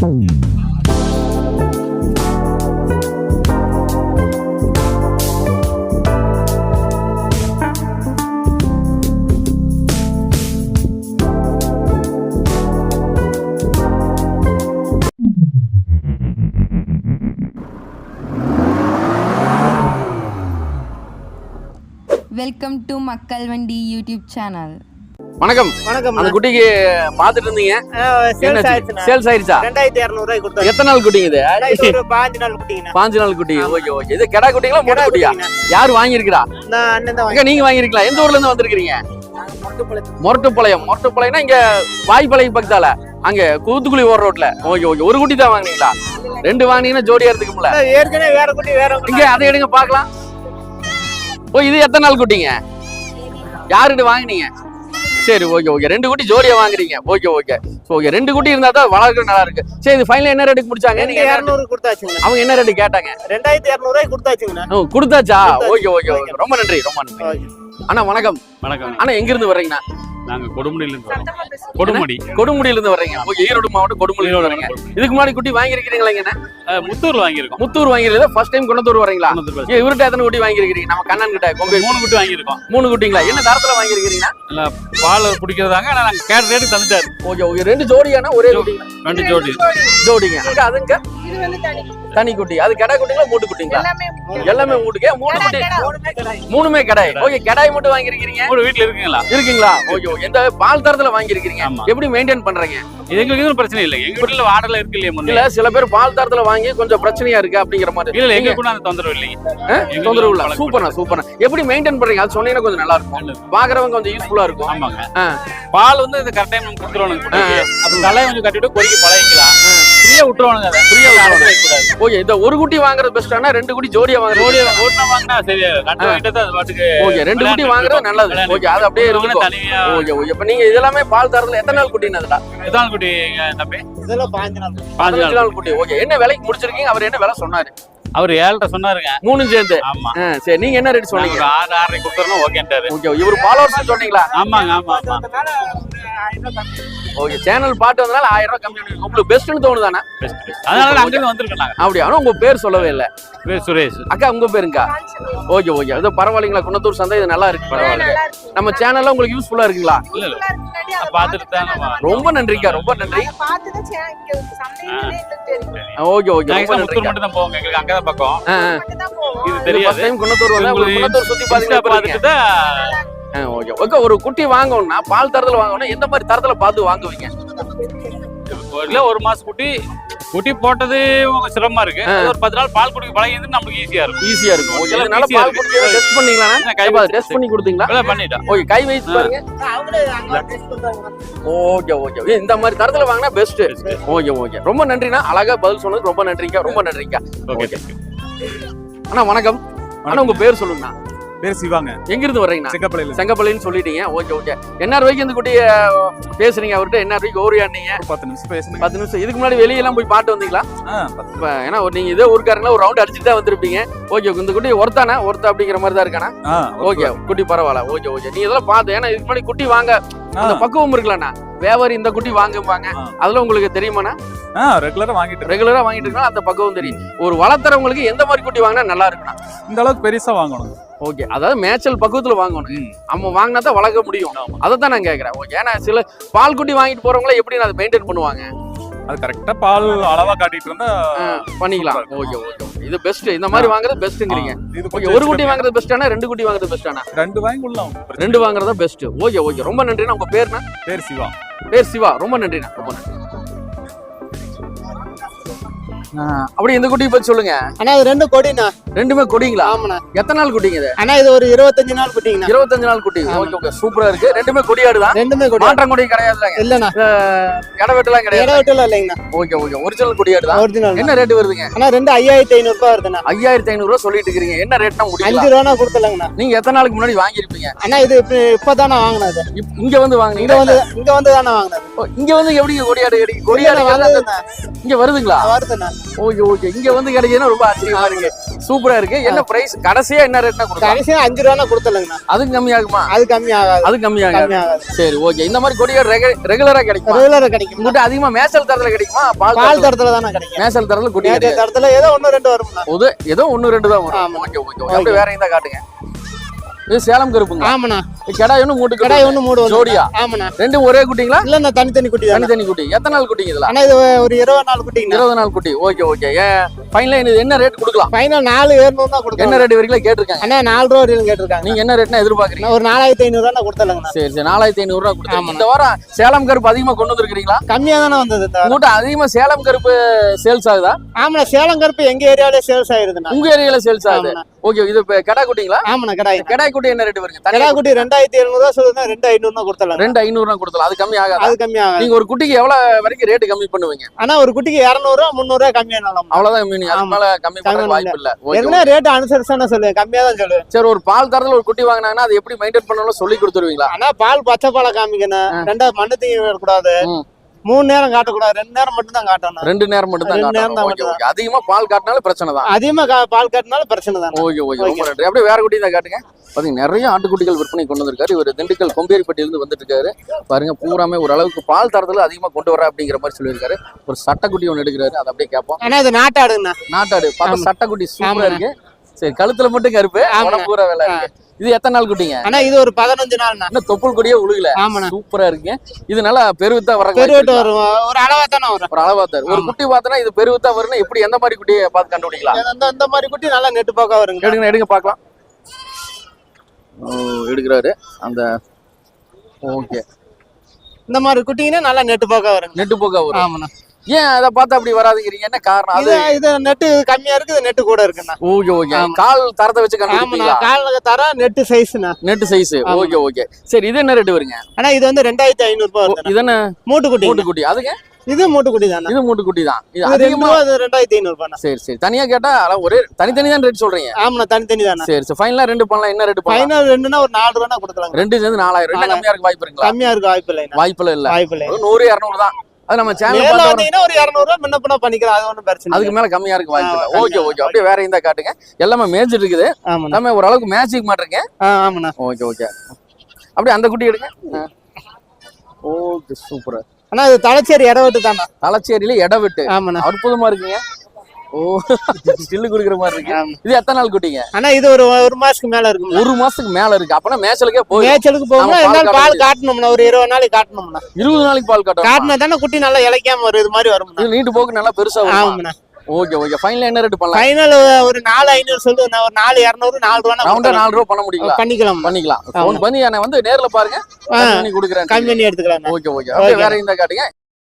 Welcome to Makkal వండి YouTube channel வணக்கம். வணக்கம். அந்த குட்டிக்கு பாத்துட்டு இருந்தீங்க. சேல்ஸ் ஆயிடுச்சா? ரெண்டாயிரத்தி இரநூறுவாய்க்கு கொடுத்தாச்சு. எத்தனை நாள் குட்டிங்க இது? பாஞ்சு நாள் குட்டிங்கண்ணா. பாஞ்சு நாள் குட்டி. Okay okay. இது கெடா குட்டிங்களா கெடா குட்டியா. யார் வாங்கியிருக்கிறா? நீங்க வாங்கிருக்கலாம் எந்த ஊர்ல இருந்து வந்திருக்கீங்க மொரட்டுப்பாளையம் மொரட்டுப்பாளையம்னா இங்க வாய்ப்பாளையம் பக்கத்தால. அங்க கூத்துக்குழி ஓர ரோட்ல. Okay okay. ஒரு குட்டி தான் வாங்குனீங்களா? ரெண்டு வாங்குனீங்கன்னா ஜோடியா வாங்கினேன் ஏற்கனவே வேற குட்டி வேற. இங்க அதை எடுங்க பார்க்கலாம். ஓ இது எத்தனை நாள் குட்டிங்க? யாருக்கிட்ட வாங்குனீங்க? சரி ஓகே ஓகே ரெண்டு குட்டி ஜோடியா வாங்குறீங்க. ஓகே ஓகே ஓகே ரெண்டு குட்டி இருந்தா தான் வளர்க்க நல்லா இருக்கு. சரி இது ஃபைனல் என்ன ரேட்டுக்கு முடிச்சாங்க? நீங்க இரநூறு கொடுத்தாச்சுங்கண்ணா அவங்க என்ன ரேட்டு கேட்டாங்க? ரெண்டாயிரத்தி இரநூறுவாய்க்கு கொடுத்தாச்சுங்கண்ணா ஓ, கொடுத்தாச்சா. Okay okay okay. ரொம்ப நன்றி ரொம்ப நன்றி. அண்ணா வணக்கம். வணக்கம். அண்ணா எங்க இருந்து வர்றீங்கண்ணா? நாங்க கொடுமுடியில இருந்து வரோம் கொடுமுடி. கொடுமுடியில இருந்து வர்றீங்க. ஓகே ஈரோடு மாவட்டம் கொடுமுடியில வர்றீங்க. இதுக்கு முன்னாடி குட்டி வாங்கியிருக்கிறீங்களா இங்க அஹ், முத்தூர்ல வாங்கியிருக்கோம். முத்தூர் வாங்கிருக்கீங்க ஃபர்ஸ்ட் டைம் குணத்தூர் வரீங்களா இவர்கிட்ட எத்தனை குட்டி வாங்கியிருக்கிறீங்க? நம்ம கண்ணன் கிட்ட கொம்பை மூணு குட்டி வாங்கியிருக்கோம். மூணு குட்டிங்களா? என்ன தரத்துல வாங்கியிருக்கிறீங்க? இல்ல, பால் பிடிக்கிறதாங்க ஆனா நாங்க கேட்ட ரேட்டுக்கு தந்துட்டாரு. ஓகே ஓகே ரெண்டு ஜோடியானா? ஒரே ரெண்டு ஜோடி. ஜோடிங்க. அங்க அதுங்க தனி குட்டி. அது கடை குட்டிங்களா மூட்டு குட்டிங்களா? எல்லாமே மூட்டுக்கே மூணு குட்டி. மூணுமே கடாய் ஓகே கடாய் மட்டும் வாங்கியிருக்கிறீங்க? மூணு வீட்டுல இருக்குங்களா? இருக்குங்களா? ஓகே ஓகே இந்த பால் தரத்துல வாங்கியிருக்கிறீங்க? ஆமா. எப்படி மெயின்டைன் பண்றீங்க? எங்களுக்கு எதுவும் பிரச்சனை இல்லை எங்க வீட்டுல வாடல இருக்கு இல்லையா இல்ல சில பேர் பால் தரத்துல வாங்கி கொஞ்சம் பிரச்சனையா இருக்கு அப்படிங்கிற மாதிரி. இல்ல எங்க கூட அந்த தொந்தரவு இல்லைங்க. தொந்தரவு இல்ல. சூப்பர்ண்ணா சூப்பர்ண்ணா. எப்படி மெயின்டைன் பண்றீங்க? அது சொன்னீங்கன்னா கொஞ்சம் நல்லா இருக்கும். பாக்குறவங்க கொஞ்சம் யூஸ்ஃபுல்லா இருக்கும். ஆமாங்க. பால் வந்து இந்த கரெக்ட் டைம் கொடுத்துருவானுங்க. அப்புறம் தலையை கொஞ்சம் கட்டிட்டு கொறிக்க பழகிக்கலாம். ஃப்ரீயா விட்டுருவானுங்க ஃப்ரீயா விட்டுருவாங்க ஓகே இந்த ஒரு குட்டி வாங்குறது பெஸ்டானா ரெண்டு குட்டி ஜோடியா வாங்குறது ஜோடியா வாங்கினா சரி ரெண்டு வாங்கிட்டு அது பாட்டுக்கு ஓகே ரெண்டு குட்டி வாங்குறது நல்லது. ஓகே அது அப்படியே இருக்கும். Okay okay. இப்ப நீங்க இதெல்லாமே பால் தரத்துல எத்தனை நாள் குட்டின்னு அதுல? எத்தனை குட்டி எங்க தம்பி? இதெல்லாம் பாஞ்சு நாள். குட்டி. பாஞ்சு நாள் நாள் குட்டி. ஓகே என்ன விலைக்கு முடிச்சிருக்கீங்க? அவர் என்ன விலை சொன்னாரு? அவர் ஏழ்ரை சொன்னாருங்க. மூணு சேர்ந்து? ஆமா. சரி நீங்க என்ன ரேட் சொன்னீங்க? ஆறு ஆறரை கொடுத்துறோம் ஓகேன்ட்டாரு ஓகே இவர் ஃபாலோவர்ஸ் சொன்னீங்களா? ஆமாங்க ஆமா ஆமா. ஓகே சேனல் பாட்டு வந்தனால ஆயிரம் ரூபாய் கம்மி பண்ணி உங்களுக்கு பெஸ்ட்னு தோணுதானே? பெஸ்ட் பெஸ்ட் அதனால அங்க நாங்க. அப்படியா? ஆனா உங்க பேர் சொல்லவே இல்ல. பேர் சுரேஷ். அக்கா உங்க பேருங்கா? Okay okay. அது பரவாயில்லைங்களா? குணத்தூர் சந்தை இது நல்லா இருக்கு பரவாயில்ல. நம்ம சேனல்ல உங்களுக்கு யூஸ்ஃபுல்லா இருக்குங்களா? இல்ல இல்ல. தான் ரொம்ப நன்றிக்கா ரொம்ப நன்றி. Okay okay. ரொம்ப மட்டும் தான் எங்களுக்கு பக்கம். இது தெரியாது. உங்களுக்கு குணத்தூர் சுத்தி பார்த்துட்டு தான். ஓகே. ஓகே ஒரு குட்டி வாங்கணும்னா பால் தரத்துல வாங்கணும் எந்த மாதிரி தரத்துல பார்த்து வாங்குவீங்க? இல்ல ஒரு மாசம் குட்டி. குட்டி போட்டது சிரமமா இருக்கு. ஒரு பத்து நாள் பால் குடிக்க பழகிருந்து நம்மளுக்கு ஈஸியா இருக்கும். ஈஸியா இருக்கும். ஓகே ஆ பால். குடிக்க டெஸ்ட் பண்ணீங்களா? கை வச்சு டெஸ்ட் பண்ணி கொடுத்தீங்களா? எல்லாம் பண்ணிட்டோம். ஓகே கை வச்சு பாருங்க. அவங்களே அங்க டெஸ்ட் பண்றாங்க ஓகே ஓகே இந்த மாதிரி தரத்துல வாங்கினா பெஸ்ட் ஓகே ஓகே. ரொம்ப நன்றிண்ணா. அழகா பதில் சொன்னது ரொம்ப நன்றிங்க. ரொம்ப நன்றிங்க. ஓகே. அண்ணா வணக்கம். அண்ணா உங்க பேர் சொல்லுங்கண்ணா. பேர் சிவாங்க. எங்க இருந்து வர்றீங்கண்ணா? செங்கப்பள்ளியில. செங்கப்பள்ளின்னு சொல்லிட்டீங்க. Okay okay. என்ன ரூபாய்க்கு இந்த குட்டிய பேசுறீங்க அவர்கிட்ட. என்ன ரூபாய்க்கு ஓரியாண்டீங்க ஒரு பத்து நிமிஷம் பேசுனேன் பத்து நிமிஷம். இதுக்கு முன்னாடி வெளியெல்லாம் போய் பாட்டு வந்தீங்களா? ஏன்னா ஒரு நீங்க இதே ஊருக்காரங்களா ஒரு ரவுண்ட் அடிச்சுட்டு தான் வந்திருப்பீங்க. ஓகே இந்த குட்டி ஒருத்தானா? ஒருத்தா அப்படிங்கிற மாதிரி தான் இருக்கானா? ஓகே குட்டி பரவாயில்ல. Okay okay. நீ இதெல்லாம் பார்த்து ஏன்னா இதுக்கு முன்னாடி குட்டி வாங்க அந்த பக்குவம் இருக்குல்லண்ணா. வியாபாரி இந்த குட்டி வாங்குவாங்க ஆ. அதெல்லாம் உங்களுக்கு தெரியுமாண்ணா? ரெகுலரா வாங்கிட்டு. ரெகுலரா வாங்கிட்டு இருக்கா அந்த பக்குவம் தெரியும். ஒரு வளர்த்துறவங்களுக்கு எந்த மாதிரி குட்டி வாங்கினா நல்லா இருக்குண்ணா இந்த அளவுக்கு பெருசா வாங்கணும். ஓகே அதாவது மேய்ச்சல் பக்குவத்துல வாங்கணும். நம்ம வாங்கினா தான் வளர்க்க முடியும். அதை தான் நான் கேட்கறேன் ஓகே ஏன்னா சில பால் குட்டி வாங்கிட்டு போறவங்கள எப்படி அதை மெயின்டைன் பண்ணுவாங்க? அது கரெக்டா பால் அளவா காட்டிட்டு இருந்தா பண்ணிக்கலாம். ஓகே ஓகே இது பெஸ்ட் இந்த மாதிரி வாங்குறது பெஸ்ட்டுங்கிறீங்க இது ஓகே ஒரு குட்டி வாங்குறது பெஸ்ட்டானா ரெண்டு குட்டி வாங்குறது பெஸ்ட்டானா ரெண்டு வாங்கி கொள்ளலாம் ரெண்டு வாங்குறதா பெஸ்ட் ஓகே ஓகே. ரொம்ப நன்றிண்ணா. உங்க பேர்னா? பேர் சிவா. பேர் சிவா. ரொம்ப நன்றிண்ணா. ரொம்ப நன்றி. ஆ, அப்படி இந்த குட்டியை பத்தி சொல்லுங்க. அண்ணா இது ரெண்டு கொடிண்ணா. ரெண்டுமே கொடிங்களா ஆமாண்ணா. எத்தனை நாள் குட்டிங்க இது? அண்ணா இது ஒரு இருபத்தஞ்சு நாள் குட்டிங்கண்ணா. இருபத்தஞ்சு நாள் குட்டி ஆமா. ஓகே ஓகே சூப்பரா இருக்கு. ரெண்டுமே கொடியாடுதான் ரெண்டுமே கொடி மாற்றம் கொடி கிடையாதுலாங்க இல்லண்ணா. கடை வெட்டலாம் கிடையாது. விட்டுல இல்லைங்கண்ணா. Okay okay. ஒரிஜினல் கொடியாடுதான் ஒரிஜினல் என்ன ரேட் வருதுங்க? அண்ணா ரெண்டு ஐயாயிரத்தி ஐநூறு ரூபாய் வருதுண்ணா. ஐயாயிரத்தி ஐநூறு ரூபா சொல்லிட்டு இருக்கீங்க என்ன ரேட்னா அஞ்சு முடியல ரூபா கொடுத்துலங்கண்ணா நீங்க எத்தனை நாளுக்கு முன்னாடி வாங்கியிருப்பீங்க? அண்ணா இது இப்ப இப்பதானே வாங்கினது. இங்க வந்து இங்க வாங்குனீங்க வந்து இங்க வந்து தானே வாங்கினது இங்க வந்து எப்படி கொடியாடு கிடைக்கும் கொடியாடு இங்க வருதுங்களா? வருதுண்ணா. Okay okay. இங்க வந்து கிடைக்குதுன்னா ரொம்ப ஆச்சரியமா இருக்கு. சூப்பரா இருக்கு. என்ன பிரைஸ் கடைசியா என்ன ரேட்னா கடைசியா அஞ்சு ரூபா கொடுத்துலங்கண்ணா அதுவும் கம்மியாகுமா அது கம்மி ஆகாது. அது கம்மி ஆகாது. சரி ஓகே இந்த மாதிரி கொடிகள் ரெகுலரா கிடைக்குமா? ரெகுலரா கிடைக்கும். உங்ககிட்ட அதிகமா மேசல் தரத்துல கிடைக்குமா? பால் பால் தரத்துல தானே கிடைக்கும். மேசல் தரத்துல கொடி தரத்துல ஏதோ ஒண்ணு ரெண்டு போது ஏதோ ஒன்னு ரெண்டு தான் வரும். ஓகே ஓகே அப்படியே வேற எங்க காட்டுங்க. இது சேலம் கருப்புங்க. ஆமாண்ணா. கெடாய் ஒண்ணு மூட்டு கடாய் ஒண்ணு மூடு ஜோடியா. ஆமாண்ணா. ரெண்டும் ஒரே குட்டிங்களா? இல்லண்ணா தனித்தனி குட்டி தானே தனித்தனி குட்டி. எத்தனை நாள் குட்டிங்க இதுல? ஆனா இது ஒரு இருபது நாள் குட்டிங்கண்ணா. இருபது நாள் குட்டி. Okay okay. ஏன் ஃபைனலா இது என்ன ரேட் கொடுக்கலாம்? ஃபைனல் நாலு ஏழுநூறு தான் என்ன கொடுக்கணும் ரேட் வரைக்கும் கேட்டிருக்காங்க? அண்ணா நாலு ரூபா வரையும் கேட்டிருக்காங்க. நீங்க என்ன ரேட்னா எதிர்பார்க்கறீங்க? நான் ஒரு நாலாயிரத்தி ஐநூறு ரூபா கொடுத்தலங்கண்ணா சரி சரி. நாலாயிரத்தி ஐநூறு ரூபா கொடுத்து. ஆமாண்ணா. இந்த வாரம் சேலம் கருப்பு அதிகமா கொண்டு வந்திருக்கீங்களா கம்மியா தானே வந்தது. உங்ககிட்ட அதிகமா சேலம் கருப்பு சேல்ஸ் ஆகுதா? ஆமாண்ணா சேலம் கருப்பு எங்க ஏரியாவிலே சேல்ஸ் ஆயிருதுண்ணா. உங்க ஏரியால சேல்ஸ் ஆகுது. ஓகே இது இப்ப கடா குட்டிங்களா? ஆமாண்ணா கடாய் கடாய் குட்டி என்ன ரேட் வருங்க கடா குட்டி ரெண்டாயிரத்தி எழுநூறு ரூபா சொல்லுதுன்னா ரெண்டு ஐநூறு தான் கொடுத்தலாம் ரெண்டு ஐநூறு ரூபா கொடுத்தலாம் அது கம்மி ஆகாது? அது கம்மி ஆகாது. நீங்க ஒரு குட்டிக்கு எவ்வளவு வரைக்கும் ரேட் கம்மி பண்ணுவீங்க? ஆனா ஒரு குட்டிக்கு இரநூறு ரூபா முந்நூறு ரூபா கம்மியானாலும் அதுக்கு ஆமா. மேல கம்மி பண்ண கம்மி வாய்ப்பு இல்ல. என்ன ரேட் அனுசரிச்சு சொல்லுவேன் கம்மியா தான் சொல்லுவேன் சரி ஒரு பால் தரத்துல ஒரு குட்டி வாங்கினாங்கன்னா அது எப்படி மெயின்டைன் பண்ணணும் சொல்லி கொடுத்துருவீங்களா? ஆனா பால் பச்சை பாலை காமிக்கணும். ரெண்டாவது மண்ணு தீங்க ம். மூணு நேரம் காட்டக்கூடாது. ரெண்டு நேரம் மட்டும் தான் காட்டணும். ரெண்டு நேரம் மட்டும் தான் நேரம் தான் ஓகே ஓகே. அதிகமா பால் காட்டினாலும் பிரச்சனை தான். அதிகமா பால் காட்டினாலும் பிரச்சனை தான். Okay okay. ரொம்ப நன்றி. அப்படியே வேற குட்டி தான் காட்டுங்க. பாத்தீங்க நிறைய ஆட்டுக்குட்டிகள் விற்பனை கொண்டு வந்திருக்காரு. இவர் திண்டுக்கல் கொம்பேரிப்பட்டியிலிருந்து வந்துட்டு இருக்காரு பாருங்க பூராமே ஒரு அளவுக்கு பால் தரத்துல அதிகமா கொண்டு வர அப்படிங்கிற மாதிரி சொல்லியிருக்காரு. ஒரு சட்டைக்குட்டி ஒன்று எடுக்கிறாரு. அதை அப்படியே கேட்போம். ஆனா இது நாட்டாடுங்கண்ணா. நாட்டாடு. பார்த்தா. சட்டைக்குட்டி சூப்பரா. இருக்கு. சரி கழுத்துல மட்டும் கருப்பு. பூரா வெள்ளை இருக்கு. இது எத்தனை நாள் குட்டிங்க? ஆனா இது ஒரு பதினஞ்சு நாள்ண்ணா. இன்னும் தொப்புள் கொடியே உழுகல. ஆமாண்ணா. சூப்பரா இருக்கு இது நல்லா பெருவித்தா வர பெருவிட்டு வரும். ஒரு அளவா தானே வரும். ஒரு அளவா தரும் ஒரு. குட்டி பார்த்தனா இது பெருவித்தா வரும்னா எப்படி எந்த மாதிரி குட்டியை பார்த்து கண்டுபிடிக்கலாம்? இந்த இந்த மாதிரி குட்டி நல்லா நெட்டு போக்கா வருங்க. எடுங்க எடுங்க பார்க்கலாம். எடுக்கிறாரு. அந்த ஓகே. இந்த மாதிரி குட்டிங்கன்னா நல்லா நெட்டு போக்கா வருங்க. நெட்டு போக்கா வரும். ஆமாண்ணா. ஏன் அதை பார்த்தா அப்படி வராதுங்கிறீங்க? என்ன காரணம்? அது இது நெட்டு கம்மியா இருக்கு இது நெட்டு கூட இருக்குண்ணா. ஓகே ஓகே ஆமா. கால் தரத்தை வச்சு ஆமாண்ணா கண்டுபிடிப்பீங்களா? காலில் தர நெட்டு சைஸ்ண்ணா நெட் சைஸ் ஆமா. Okay okay. சரி இது என்ன ரேட் வருங்க? ஆனா இது வந்து ரெண்டாயிரத்தி ஐநூறு ரூபாய் இது என்ன மூட்டு குட்டி மூட்டு குட்டி அதுங்க இது மூட்டு குட்டி தானே இது மூட்டு குட்டி தான் இது இது ரெண்டு அதிகமா ரூபா அது ரெண்டாயிரத்தி ஐநூறு ரூபாய் சரி சரி. தனியா கேட்டா ஒரே தனித்தனி தான் ரேட் சொல்றீங்க. ஆமாண்ணா தனித்தனி தானே சரி. சரி ஃபைனலா ரெண்டு பண்ணலாம். என்ன ரேட் ஃபைனல் ரெண்டுனா ஒரு நாலு ரூபா கொடுக்கலாங்க. ரெண்டு சேர்ந்து நாலாயிரம். கம்மியா இருக்க வாய்ப்பு இருக்குங்களா? கம்மியா இருக்க வாய்ப்பு இல்லைண்ணா வாய்ப்புல இல்ல வாய்ப்பு இல்லை நூறு இரநூறு தான். அது நம்ம சேனல் நேரில் பார்த்தா வந்தீங்கன்னா ஒரு இரநூறு ரூபா முன்ன பண்ணிக்கலாம். அது ஒன்றும் பிரச்சனை அதுக்கு மேல கம்மியா இருக்க வாய்ப்பு ஓகே ஓகே. அப்படியே வேற இருந்தா காட்டுங்க. எல்லாமே மேய்ச்சிட்டு இருக்குது. எல்லாமே ஓரளவுக்கு மேட்சிக் மாட்டிருக்கேன் ஆ ஆமாண்ணா. Okay okay. அப்படியே அந்த குட்டி எடுங்க. Okay super. அண்ணா இது தலைச்சேரி இடவெட்டு தானே தலைச்சேரியில இட விட்டு ஆமாண்ணா. அற்புதமா இருக்குங்க. ஓ ஸ்டில்லு குடுக்குற மாதிரி இருக்கு. இது எத்தனை நாள் குட்டிங்க? அண்ணா இது ஒரு ஒரு மாசத்துக்கு மேல இருக்குண்ணா ஒரு மாசத்துக்கு மேல இருக்கு. அப்பனா மேய்ச்சலுக்கே போய் மேய்ச்சலுக்கு போகணும்னா ஆமா, பால் இருந்தாலும் பால் கறந்து. காட்டணும்னா ஒரு இருபது நாளைக்கு காட்டணும்னா இருபது நாளைக்கு பால் காட்டும் காட்டினா தானே குட்டி நல்லா இளைக்காம வரும் இது மாதிரி இது நீட்டு போக்கு நல்லா பெருசா வரும்? ஆமாண்ணா. Okay okay. ஃபைனல் என்ன ரேட் பண்ணலாம்? ஃபைனல் ஒரு நாலு ஐநூறு சொல்லுவேண்ணா ஒரு நாலு இரநூறு நாலு ரூபா ரவுண்டா நாலு ரூபா பண்ண முடியுங்களா? பண்ணிக்கலாம். பண்ணிக்கலாம். ஃபோன் பண்ணி என்னை வந்து நேர்ல பாருங்க. பண்ணி கொடுக்குறேன். கம்மி பண்ணி எடுத்துக்கலாம் ஓகே ஓகே. அப்படியே வேற இந்த காட்டுங்க.